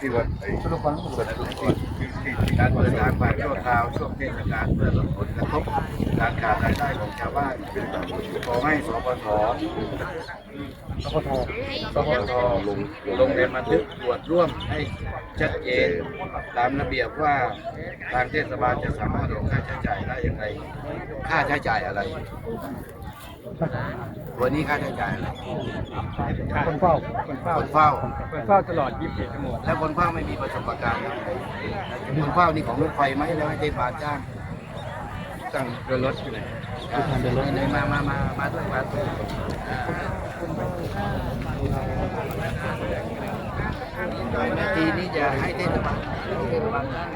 ที่ว่าไอ้สรุปก่อนส่วนที่ที่ที่การเปิดทางผ่านชั่วคราวช่วงเทศกาลเพื่อลดผลกระทบการขาดรายได้ของชาวบ้านขอให้สปทสปทสปทลงลงในบันทึกตรวจร่วมให้ชัดเจนตามระเบียบว่าทางเทศบาลจะสามารถออกค่าใช้จ่ายได้อย่างไร ค่าใช้จ่ายอะไร วันนี้ค่าใช้จ่ายอะไรคนเฝ้าคนเฝ้าคนเฝ้าคนเฝ้าตลอด 24 ชั่วโมงแล้วคนเฝ้าไม่มีประสบการณ์ครับคนเฝ้านี่ของรถไฟไหมแล้วให้เทศบาลจ้างจ้างเดินรถอยู่ไหนอ่าเดินรถไหนมามามามาด้วยมาด้วยอ่าโดยเมื่อกี้นี้จะให้เทศบาลเทศบาลจ้าง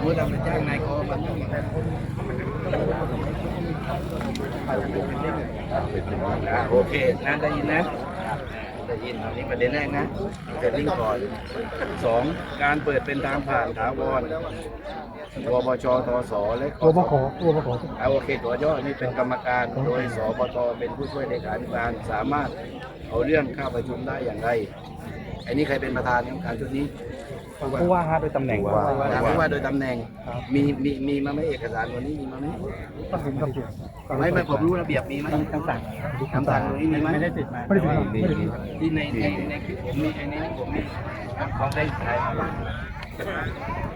เมื่อเราไปจ้างนายกมันต้องอย่างนั้นอ่า โอเคนะได้ยินนะได้ยินอันนี้ประเด็นแรกนะเกิดลิงก์ก่อนสองการเปิดเป็นทางผ่านถาวรวบชทสและตัวบขตัวบขเอาโอเคตัวย่อนี่เป็นกรรมการโดยสบตเป็นผู้ช่วยเลขาธิการสามารถเอาเรื่องเข้าประชุมได้อย่างไรอันนี้ใครเป็นประธานกรรมการชุดนี้ ผู้ว่าฮะโดยตำแหน่งว่าถามว่าโดยตำแหน่งมีมีมีมาไหมเอกสารวันนี้มีมาไหมต้องถึงต้องถึงไม่ไม่ผมรู้ระเบียบมีไหมต้องต้องสั่งคำสั่งตรงนี้มีไหมไม่ได้ติดมาไม่ได้ติดมาไม่ได้ติดมาที่ในในในคลิปผมมีไอ้นี่ผมมีของได้ถ่ายมา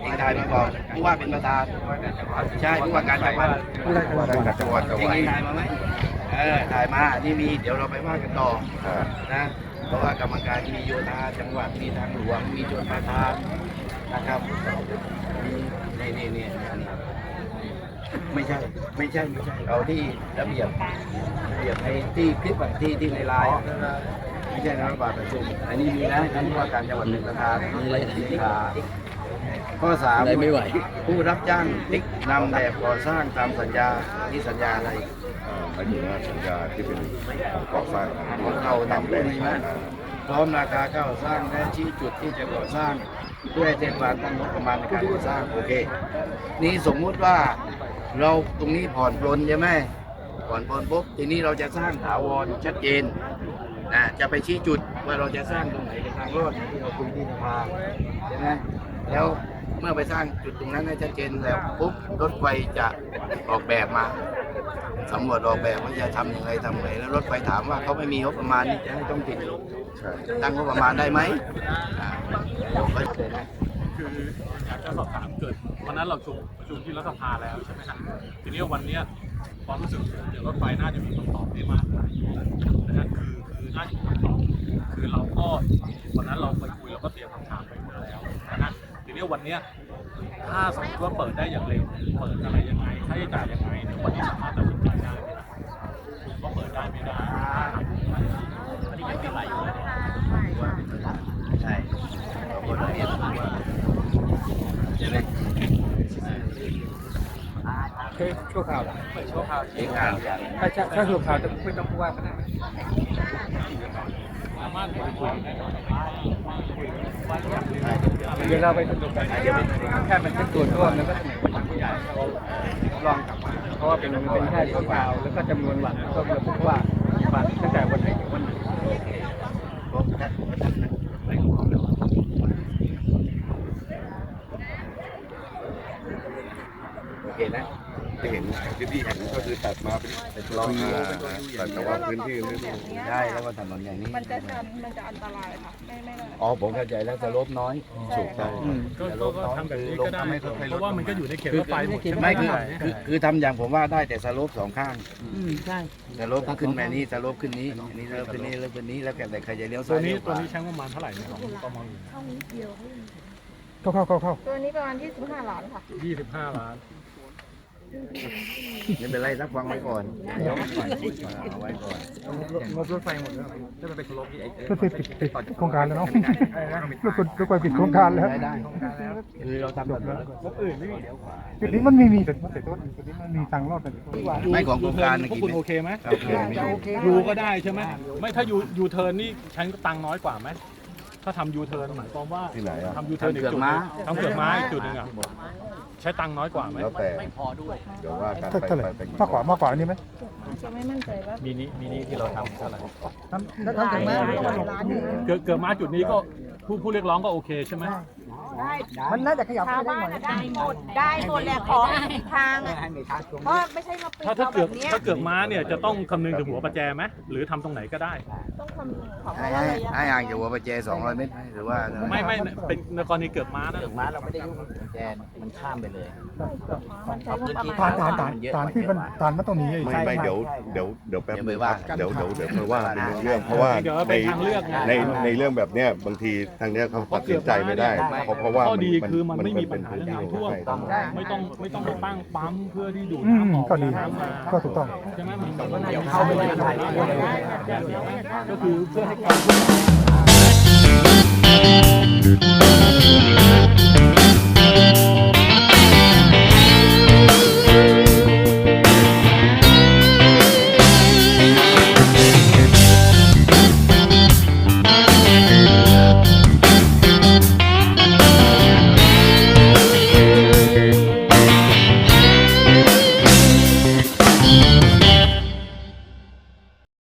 เองถ่ายมาก่อนผู้ว่าเป็นประธานใช่ผู้ว่าการจังหวัดผู้ว่าการจังหวัดเองเองถ่ายมาไหมเออถ่ายมานี่มีเดี๋ยวเราไปว่ากันต่อนะเพ ราะว่ากรรมการมีโยธาจังหวัดมีทางหลวงมีชนประทานนะครับมีนี่นี่นี่อันนี้ไม่ใช่ไม่ใช่ไม่ใช่เอาที่ระเบียบระเบียบในที่คลิปอะที่ที่ในไลน์อะไม่ใช่นะรัฐบาลประชุมอันนี้มีนะท่านผู้ว่าการจังหวัดเป็นประธานมีอะไรสิกาข้อสามไม่ไหว ผู้รับจ้างติ๊กนำแบบก่อสร้างตามสัญญาที่สัญญาอะไร หมายถึงว่าสัญญาที่เป็นของก่อสร้างของของเราทำได้ไหมพร้อมราคาก่อสร้างและชี้จุดที่จะก่อสร้างเพื่อให้เทศบาลตั้งงบประมาณในการก่อสร้างโอเค นี่สมมุติว่าเราตรงนี้ผ่อนปลนใช่ไหมผ่อนปลนปุ๊บทีนี้เราจะสร้างถาวรชัดเจนนะจะไปชี้จุดว่าเราจะสร้างตรงไหนเป็นทางรอดที่เราคุยที่สภาใช่ไหมแล้วเมื่อไปสร้างจุดตรงนั้นให้ชัดเจนแล้วปุ๊บรถไฟจะออกแบบมา สำรวจออกแบบว่าจะทำยังไงทำไงแล้วรถไฟถามว่าเขาไม่มีงบประมาณนี่จะให้ต้องติดใช่ตั้งงบประมาณได้ไหมอ่าผมก็เจอนะ คืออยากจะสอบถามเกิดวันนั้นเราประชุมประชุมที่รัฐสภาแล้วใช่ไหมครับทีนี้วันเนี้ยความรู้สึกเดี๋ยวรถไฟน่าจะมีคำตอบได้มากกว่านะครับคือคือน่าจะมีคำตอบคือเราก็วันนั้นเราไปคุยเราก็เตรียมคำถามไปหมดแล้วนะฮะทีนี้วันเนี้ยถ้าสมมติว่าเปิดได้อย่างเร็วเปิดอะไรยังไงค่าใช้จ่ายยังไง เนี่ยวันนี้สามารถตัดสินใจได้ไหมครับว่าเปิดได้ไม่ได้อันนี้ยังเป็นไรอยู่เลยใช่เราก็ระเบียบว่าใช่ไหมคือชั่วคราวเปิดชั่วคราวเอกข่วอย่างถ้าถ้าชั่วคราวจะไม่ต้องผู้ว่าก็ได้สามารถคุยคุยได้เดี๋ยวเราไปสรุปกันแค่มันเช็คตัวร่วมแล้วก็เสนอทาง ผู้ใหญ่เขาลองกลับมาเพราะว่าเป็นเป็นแค่ชั่วคราวแล้วก็จำนวนวันก็ระบุว่าวันตั้งแต่วันไหนถึงวันไหนโอเคนะ ที่เห็นที่พี่เห็นก็คือตัดมาเป็นเป็นรอบแต่แต่ว่าพื้นที่ไม่ได้ได้แล้วก็ถนนอย่างนี้ มันจะชันมันจะอันตรายค่ะไม่ไม่ได้อ๋อผมเข้าใจแล้วสโลปน้อยถูกต้องก็ก็ก็ทำแบบนี้ก็ได้เพราะว่ามันก็อยู่ในเขตรถไฟหมดใช่ไหมไม่คือคือคือทำอย่างผมว่าได้แต่สโลปสองข้างใช่สโลปขึ้นมานี้สโลปขึ้นนี้อันนี้สโลปขึ้นนี้แล้วขึ้นนี้แล้วแต่ใครจะเลี้ยวตัซ้าวยนี้เลี้ยวขตัววานี้ใช้งบประมาณเท่าไหร่เนี่ยของประมาณเท่านี้เดียวเข้าเข้าเข้าเข้าตัวนี้ประมาณ25ล้านค่ะ25ล้าน ไม่เป็นไรรับฟังไว้ก่อนยกก่อนเอาไว้ก่อนงบรถไฟหมดแล้วจะไปเป็นรถรถไฟปิดปิดโครงการแล้วเนาะรถรถไฟปิดโครงการแล้วได้ได้คือเราทำแบบนั้นรถอื่นไม่มีจุดนี้มันไม่มีแต่แต่ต้นจุดนี้มันมีทางรอดแต่ไม่ของโครงการพวกคุณโอเคไหมโอเคไม่ได้ยูก็ได้ใช่ไหมไม่ถ้ายูยูเทิร์นนี่ใช้ตังค์น้อยกว่าไหมถ้าทำยูเทิร์นหมายความว่าที่ไหนอะทำยูเทิร์นอีกจุดหนึ่งทำเกือกม้าอีกจุดหนึ่งอะ ใช้ตังค์น้อยกว่าไหมแล้วแต่เดี๋ยวว่าการเท่าไปเท่าไหร่ไปไปมากกว่ามากกว่าอันนี้ไหมยังไม่มั่นใจว่ามินิมินิที่เราทำเท่าไหร่ทำแล้วทำถึงแม้ล้านหนึ่งเกิดเกิดมาจุดนี้ก็ผู้ผู้เรียกร้องก็โอเคใช่ไหม มันน่าจะขยับชาวได้บ้าหนน่อยอะได้หมดได้หมดแหละขอให้ถูกทางอะเพราะไม่ใช่มาปิดถ้าถ้าเราแบเกิดบเนี้ยถ้าเกิดม้าเนี่ยจะต้องคำนึงถึงหัวประแจไหมหรือทำตรงไหนก็ได้ ต้องคำนึงของให้ว่าให้ระยะให้ห่างจากหัวประแจ200เมตรไหมหรือว่าไม่ไม่เป็นในกรณีเกิดม้านะม้าเราไม่ได้ยุ่งกับแกนมันข้ามไปเลย มันใช้งบประฐามาณนฐานฐานฐานที่มันฐานมันตรงนี้ไม่ไม่เดี๋ยวเดี๋ยวเดี๋ยวแป๊บนึงครับเดี๋ยวเดี๋ยวเดี๋ยวค่อยว่าเป็นเรื่องเพราะว่าเดี๋ยวในเป็นทางเลือกไงในในเรื่องแบบเนี้ยบางทีทางเนี้ยเขาตัดสินใจไม่ได้เพราะเพราะว่าข้อดีมันคือมันไม่มีปัญหาเป็นเรื่องพื้นน้ำท่วมที่ไม่ต้องไม่ต้องไปตั้งปั๊มเพื่อที่ดูดอืมน้ำออกก็ดีน้ำมาก็ถูกต้องใช่ไหมมันก็เดี๋ยวเข้าไปในไทยก็คือเพื่อให้การ